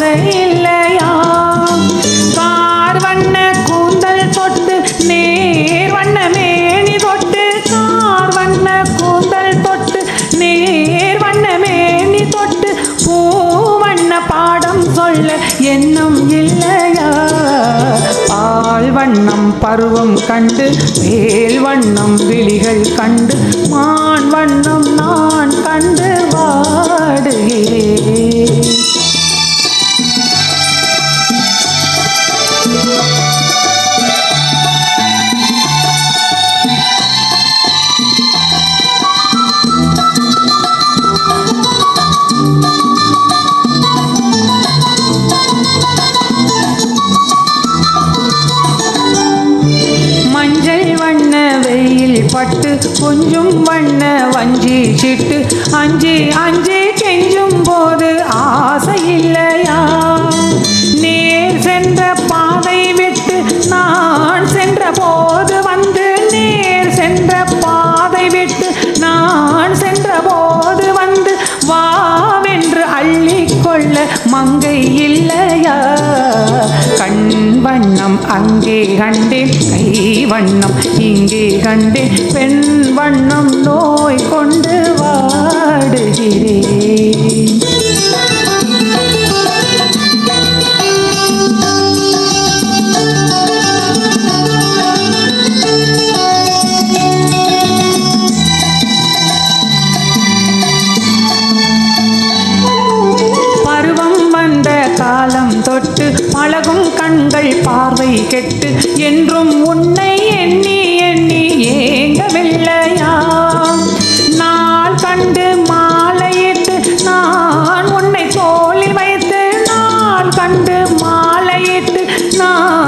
ஆசை இல்லையா கார் வண்ண கூந்தல் தொட்டு நேர் வண்ண மேனி தொட்டு கார் வண்ண கூந்தல் தொட்டு நேர் வண்ண மேனி தொட்டு பூ வண்ண பாடம் சொல்ல என்னும் இல்லையா? பால் வண்ணம் பருவம் கண்டு வேல் வண்ணம் விழிகள் கண்டு மான் வண்ணம் நான் பட்டு கொஞ்சம் வண்ண வஞ்சி சிட்டு. அஞ்சு அஞ்சு கெஞ்சும் வண்ணம் அங்கே கண்டேன் கை வண்ணம் இங்கே கண்டேன் பெண் வண்ணம் நோய் கொண்டு கண்கள் பார்வை கெட்டு என்றும் உன்னை எண்ணி எண்ணி ஏங்கவில்லையா? நாள் கண்டு மாலையிட்டு நான் உன்னை தோளில் வைத்து நாள் கண்டு மாலையிட்டு நான்